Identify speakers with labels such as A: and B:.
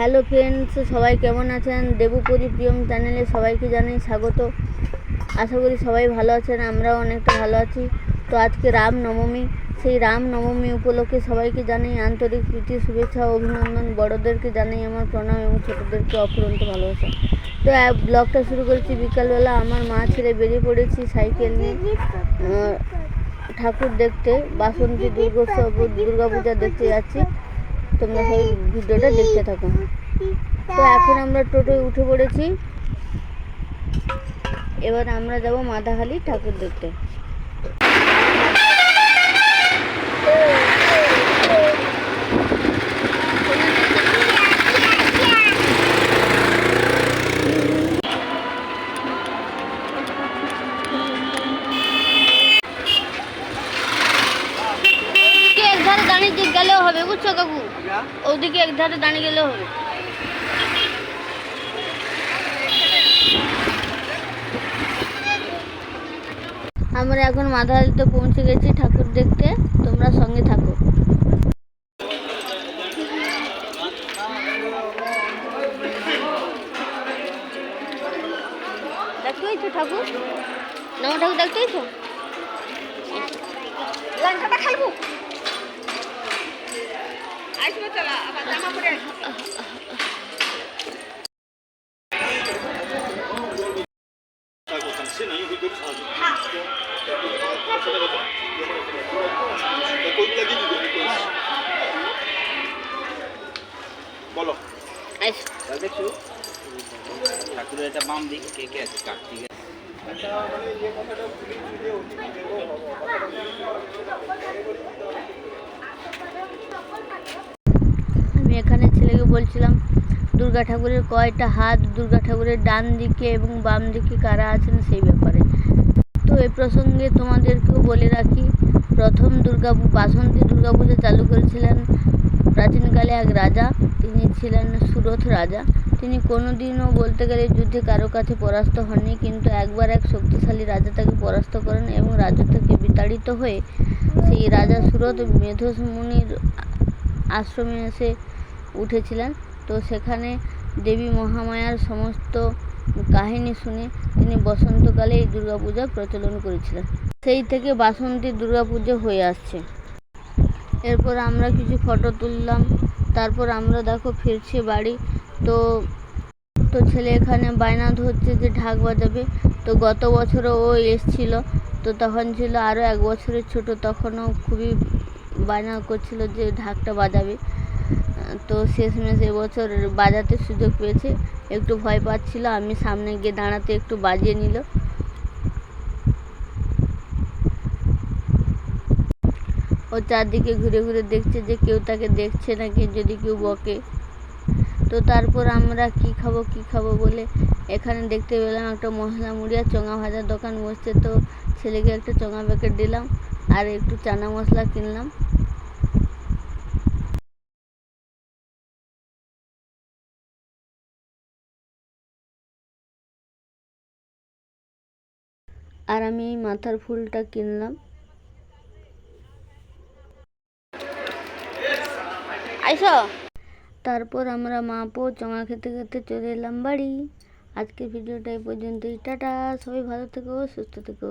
A: Hello friends সবাই কেমন আছেন? দেবুপুরি প্রিয়ম চ্যানেলে সবাইকে জানাই স্বাগত। আশা করি সবাই ভালো আছেন, আমরাও অনেকটা ভালো আছি। তো আজকে রাম নবমী, সেই রাম নবমী উপলক্ষে সবাইকে জানাই আন্তরিক প্রীতি, শুভেচ্ছা অভিনন্দন। বড়দেরকে জানাই আমার প্রণাম এবং ছোটোদেরকে অফুরন্ত ভালোবাসা। তো ব্লগটা শুরু করেছি বিকালবেলা। আমার মা ছেলে বেরিয়ে পড়েছি সাইকেল নিয়ে। ঠাকুর দেখতে, বাসন্তী দুর্গোৎসব দুর্গাপূজা দেখতে যাচ্ছি। তোমরা সেই ভিডিওটা দেখতে থাকো। তো এখন আমরা টোটোয় উঠে পড়েছি। এবার আমরা যাব মাথাখালি ঠাকুর দেখতে ওদিকে এক ধারে দাঁড়িয়ে যে গেলেও হবে, বুঝছ কাকু? ওদিকে এক ধারে দাঁড়িয়ে গেলেও হবে। আমরা এখন মাথাহালিতে পৌঁছে গেছি ঠাকুর দেখতে, তোমরা সঙ্গে থাকো। ঠাকুর? নব ঠাকুর, দেখতে পেয়েছ
B: লঙ্কাটা খাইবো
C: বলো। দেখছ ঠাকুরের এটা বাম দিক কে কে আছে কার্তিক
A: আমি এখানে ছেলেকে বলছিলাম, দুর্গা ঠাকুরের কয়টা হাত, দুর্গা ঠাকুরের ডান দিকে এবং বাম দিকে কারা আছেন সেই ব্যাপারে। তো এই প্রসঙ্গে তোমাদেরকেও বলে রাখি, প্রথম দুর্গা বাসন্তী দুর্গা পূজা চালু করেছিলেন প্রাচীনকালে এক রাজা। তিনি ছিলেন সুরথ রাজা। তিনি কোনোদিনও বলতে গেলে যুদ্ধে কারও কাছে পরাস্ত হননি, কিন্তু একবার এক শক্তিশালী রাজা তাকে পরাস্ত করেন এবং রাজত্ব থেকে বিতাড়িত হয়ে সেই রাজা সুরথ মেধস মুনির আশ্রমে এসে উঠেছিলেন। তো সেখানে দেবী মহামায়ার সমস্ত কাহিনী শুনে তিনি বসন্তকালে এই দুর্গাপূজা প্রচলন করেছিলেন। সেই থেকে বাসন্তী দুর্গাপুজো হয়ে আসছে। এরপর আমরা কিছু ফটো তুললাম। তারপর আমরা দেখো ফিরছি বাড়ি। তো তো ছেলে এখানে বায়না ধরছে যে ঢাক বাজাবে। তো গত বছরও ও এসছিল। তো তখন ছিল আরও এক বছরের ছোট। তখনও খুবই বায়না করছিল যে ঢাকটা বাজাবে। তো শেষমেশ এবছর বাজাতে সুযোগ পেয়েছে। একটু ভয় পাচ্ছিল, আমি সামনে গিয়ে দাঁড়াতে একটু বাজিয়ে নিল। ও চারদিকে ঘুরে ঘুরে দেখছে যে কেউ তাকে দেখছে নাকি যদি কেউ বকে। তো তারপর আমরা কি খাব কি খাব বলে এখানে দেখতে পেলাম একটা মশলা মুড়িয়া চঙা ভাজার দোকান বসছে। তো ছেলেকে একটা চঙা প্যাকেট দিলাম আর একটু চানা মশলা কিনলাম। আর আমি এই মাথার ফুলটা কিনলাম। তারপর আমরা মা পো চঙা খেতে খেতে চলে এলাম বাড়ি। আজকের ভিডিওটা এই পর্যন্তই। টাটা, সবাই ভালো থেকো, সুস্থ থেকো।